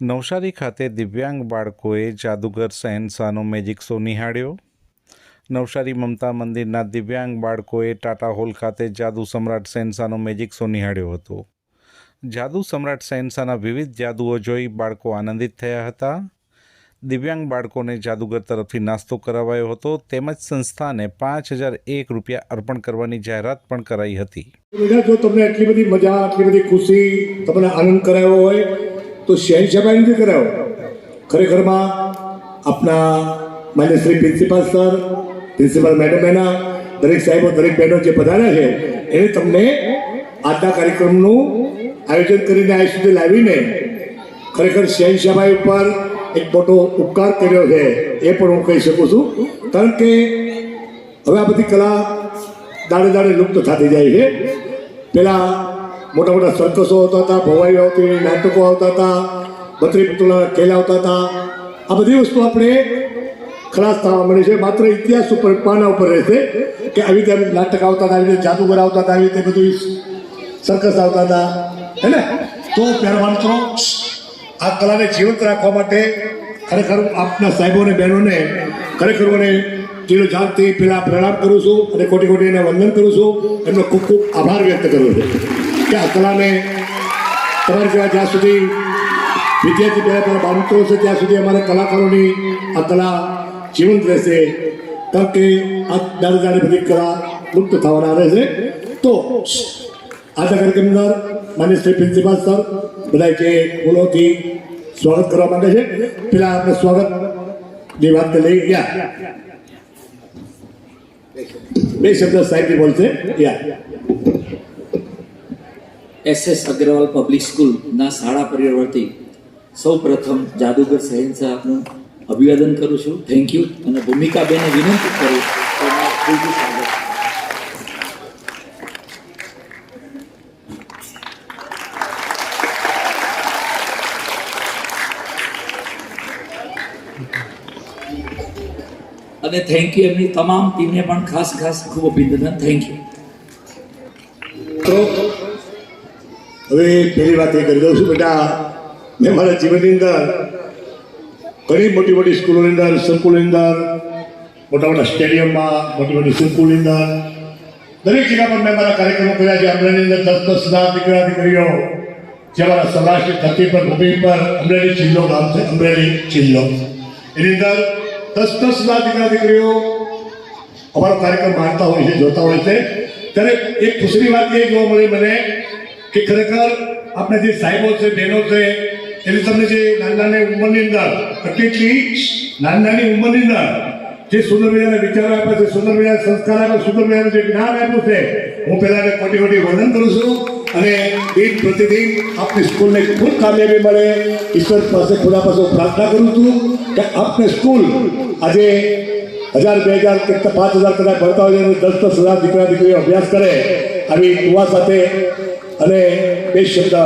નવસારી ખાતે દિવ્યાંગ બાળકોએ જાદુગર શહેનશાહનો મેજિક શો નિહાળ્યો. નવસારી મમતા મંદિરના દિવ્યાંગ બાળકોએ ટાટા હોલ ખાતે જાદુ સમ્રાટ શહેનશાહનો મેજિક શો નિહાળ્યો હતો. જાદુ સમ્રાટ શહેનશાહના વિવિધ જાદુઓ જોઈ બાળકો આનંદિત થયા હતા. દિવ્યાંગ બાળકોને જાદુગર તરફથી નાસ્તો કરાવાયો હતો. તેમજ સંસ્થાને પાંચ હજાર એક રૂપિયા અર્પણ કરવાની જાહેરાત પણ કરાઈ હતી. જો તમને આટલી બધી મજા, આટલી બધી ખુશી, તમને આનંદ કરાયો હોય તો શહેનશાહભાઈ નથી કરાયો. ખરેખરમાં આપણા માન્ય Shri principal sir, principal madam એના દરેક સાહેબો, દરેક બહેનો જે પધાર્યા છે એને તમને આજના કાર્યક્રમનું આયોજન કરીને આ સુધી લાવીને ખરેખર શહેનશાહભાઈ ઉપર એક મોટો ઉપકાર કર્યો છે, એ પણ હું કહી શકું છું. કારણ કે હવે આ બધી કલા દાડે દાડે લુપ્ત થતી જાય છે. પેલા મોટા મોટા સર્કસો આવતા હતા, ભવાઈઓ આવતી, નાટકો આવતા હતા, બત્રી પુતળાના ખેલ આવતા હતા. આ બધી વસ્તુ આપણે ખલાસ થવા મળે છે. માત્ર ઇતિહાસ ઉપર, પાના ઉપર રહેશે કે આવી રીતે નાટક આવતા હતા, આવી રીતે જાદુગર આવતા હતા, આવી રીતે બધું સર્કસ આવતા હતા. હે ને? તો પહેરવાન તો આ કલાને જીવંત રાખવા માટે ખરેખર આપના સાહેબો અને બહેનોને, ખરેખર મને જેનો જાતથી પહેલાં પ્રણામ કરું છું અને કોટી કોટી એને વંદન કરું છું. એમનો ખૂબ ખૂબ આભાર વ્યક્ત કરું છું. કે આ કલાને તમારે કહેવાય જ્યાં સુધી વિદ્યાર્થી પહેલાં પહેલાં બાળકો છે ત્યાં સુધી અમારા કલાકારોની આ કલા જીવંત રહેશે. કારણ કે આ દાડે દાડે બધી કલા લુપ્ત થવાના રહેશે તો આજના કાર્યક્રમની અંદર માન્ય શ્રી પ્રિન્સિપાલ સર બધા જે ફૂલોથી સ્વાગત કરવા માંગે છે. પેલા આપણે સ્વાગતની વાત લઈ ગયા બે શબ્દ સાહેબ બોલશે. યા. એસ એસ અગ્રવાલ પબ્લિક સ્કૂલના શાળા પરિવર્તી સૌ પ્રથમ જાદુગર શહેનશાહનું અભિવાદન કરું છું. થેન્ક યુ અને ભૂમિકાબેને વિનંતી કરું છું અને થેન્ક યુ એમની તમામ ટીમને પણ ખાસ ખાસ ખૂબ અભિનંદન. થેન્ક યુ હવે પહેલી વાત એ કરી દઉં છું, બેટા, મેં મારા જીવનની અંદર ઘણી મોટી મોટી સ્કૂલોની અંદર, સંકુલની અંદર, મોટા મોટા સ્ટેડિયમમાં, મોટી મોટી સંકુલની અંદર, દરેક જગ્યા પર મેં મારા કાર્યક્રમો કર્યા છે. અમરેલીની અંદર દસ દસ હજાર દીકરા દીકરીઓ જે મારા સૌરાષ્ટ્રની ધરતી પર, ભૂમિ પર, અમરેલી જિલ્લો ગામ છે, અમરેલી જિલ્લો. એની અંદર દસ દસ હજાર દીકરા દીકરીઓ અમારો કાર્યક્રમ માણતા હોય છે, જોતા હોય છે. ત્યારે એક ખુશીની વાત એ જોવા મળી મને કે ખરેખર આપણે જે સાહેબો છે, બહેનો છે, એની તમને જે નાની નાની ઉંમરની અંદર કેટલી નાની નાની ઉંમરની અંદર જે સુંદર વિચારો આપ્યા છે સુંદર મજાના સંસ્કાર આપ્યા સુંદર જે જ્ઞાન આપ્યું છે, હું પહેલા કોટી કોટી વર્ણન કરું છું અને દિન પ્રતિદિન આપની સ્કૂલને ખૂબ કામયાબી મળે. ઈશ્વર પાસે ખુદા પાસે પ્રાર્થના કરું છું કે આપની સ્કૂલ આજે હજાર, બે હજાર પાંચ હજાર કદાચ ભણતા હોય દસ દસ હજાર દીકરા, દીકરીઓ અભ્યાસ કરે, આવી યુવા સાથે અને બે શબ્દ